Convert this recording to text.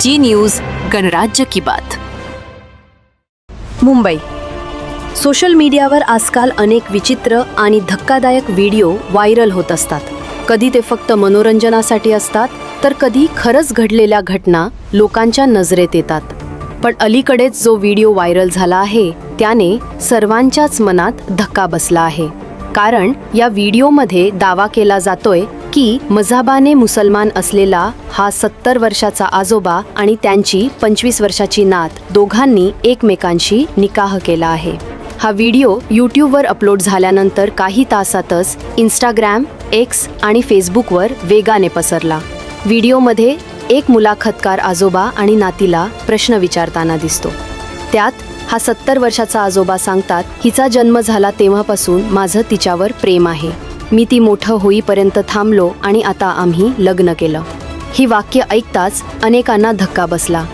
जी news गणराज्य की बात. मुंबई. सोशल मीडियावर आजकाल अनेक विचित्र आणि धक्कादायक व्हिडिओ व्हायरल होत असतात. कधी ते फक्त मनोरंजनासाठी असतात तर कधी खरंच घडलेल्या घटना लोकांच्या नजरेत येतात. पण अलीकडेच जो व्हिडिओ व्हायरल झाला आहे त्याने सर्वांच्याच मनात धक्का बसला आहे. कारण या व्हिडिओमध्ये दावा केला जातोय की मझाबाने मुसलमान असलेला हा सत्तर वर्षाचा आजोबा आणि त्यांची पंचवीस वर्षाची नात दोघांनी एकमेकांशी निकाह केला आहे. हा व्हिडिओ यूट्यूबवर अपलोड झाल्यानंतर काही तासातच इंस्टाग्राम एक्स आणि फेसबुकवर वेगाने पसरला. व्हिडिओमध्ये एक मुलाखतकार आजोबा आणि नातीला प्रश्न विचारताना दिसतो. त्यात हा सत्तर वर्षाचा आजोबा सांगतात हिचा जन्म झाला तेव्हापासून माझं तिच्यावर प्रेम आहे. मी ती मोठं होईपर्यंत थांबलो आणि आता आम्ही लग्न केलं. ही वाक्य ऐकताच अनेकांना धक्का बसला.